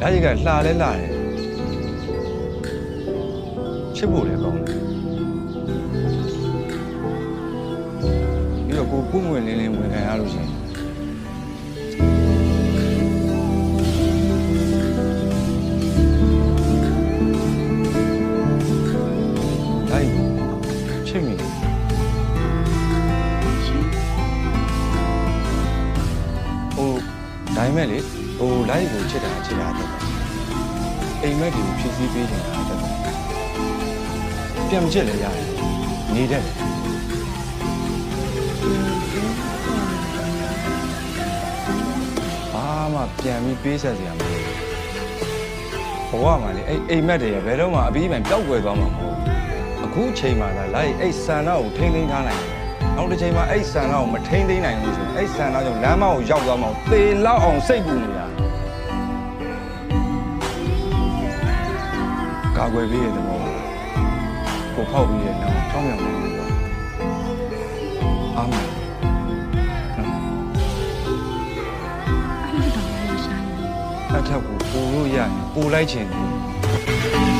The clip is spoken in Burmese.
ဓာတ်ကြီးကလှလဲလှတယ်ချစ်ဖို့လည်းကောင်းတယ်ပြီးတော့ကိုပုံဝင်လင်းလင်းဝင်ခံရလို့ရှိရင် ဒါပေမဲ့လေဟိုလိုက်ကိုချစ်တာချစ်တာတက်တယ်အိမ်မက်တွေကိုဖြည့်ဆည်းပေးနေတာတက်တယ်ပြန်မချစ်လည်းရတယ်နေတတ်တယ်ဘာမှပြန်ပြီးပေးဆက်စရာမလိုဘူးဘဝမှာလေအဲ့အိမ်မက်တွေဘယ်တော့မှအပြီးပိုင်းပျောက်ကွယ်သွားမှာမဟုတ်ဘူးအခုချိန်မှသာလိုက်အဲ့ဆန္ဒကိုထိမ့်သိမ်းထားနိုင်တယ် နောက်တစ်ချိန်မှာအဲ့ဆန္ဒကိုမထိမ့်သိမ်းနိုင်ဘူးဆိုရင်အဲ့ဆန္ဒကြောင့်လမ်းမကိုရောက်သွားမှာသေလောက်အောင်စိတ်ပူနေတာကာကွယ်ပေးတဲ့သဘောပါကိုဖောက်ပြီးတဲ့နောက်ချောင်းမြောင်နေလို့အာမင်နော်အဲ့လိုတော့မရှာဘူးအထက်ကိုပူလို့ရရင်ပူလိုက်ချင်တယ်